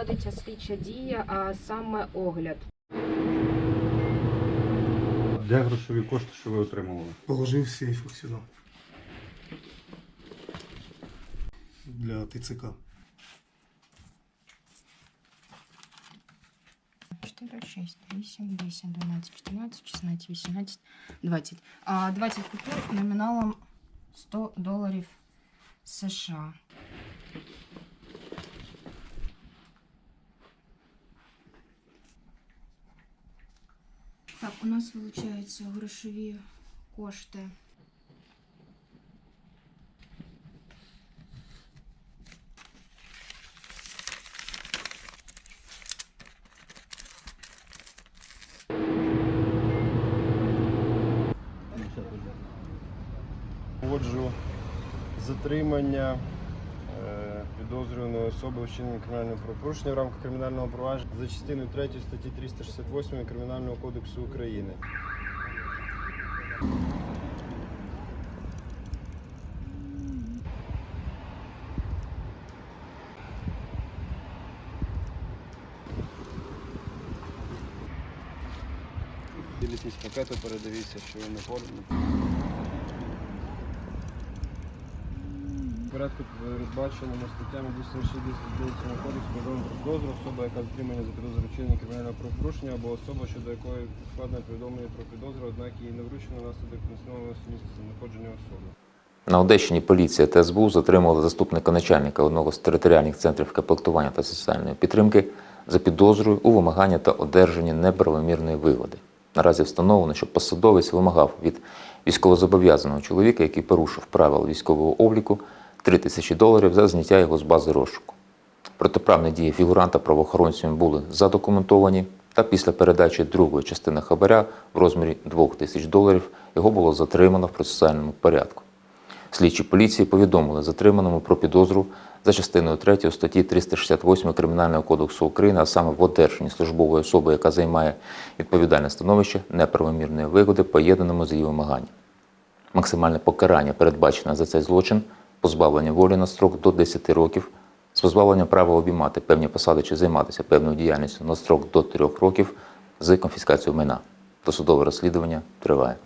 проводиться слідча дія, а саме огляд. Де грошові кошти, що ви отримували? Положив сейф сюди. Для ТЦК. 4, 6, 8, 10, 12, 14, 16, 18, 20. А 20 купюр номіналом 100 доларів США. Так, у нас виходить грошові кошти. Проводжу затримання підозрюваної особи у вчиненні кримінального правопорушення в рамках кримінального провадження за частиною 3 статті 368 Кримінального кодексу України. Цілісність пакету передивіться, що він не формі. В порядку передбаченому статтями 269 цього кодексу про підозру, особа, яка затримана за підозрою вчинення кримінального правопорушення, або особа, щодо якої складено повідомлення про підозру, однак їй не вручено внаслідок нестановленого місця знаходження особи. На Одещині поліція та СБУ затримали заступника начальника одного з територіальних центрів комплектування та соціальної підтримки за підозрою у вимаганні та одержанні неправомірної вигоди. Наразі встановлено, що посадовець вимагав від військовозобов'язаного чоловіка, який порушив правила військового обліку, 3 тисячі доларів за зняття його з бази розшуку. Протиправні дії фігуранта правоохоронцями були задокументовані, та після передачі другої частини хабаря в розмірі 2 тисяч доларів його було затримано в процесуальному порядку. Слідчі поліції повідомили затриманому про підозру за частиною 3 статті 368 Кримінального кодексу України, а саме в одержанні службової особи, яка займає відповідальне становище неправомірної вигоди, поєднаному з її вимаганням. Максимальне покарання передбачене за цей злочин позбавлення волі на строк до 10 років, з позбавленням права обіймати певні посади чи займатися певною діяльністю на строк до 3 років з конфіскацією майна. Досудове розслідування триває.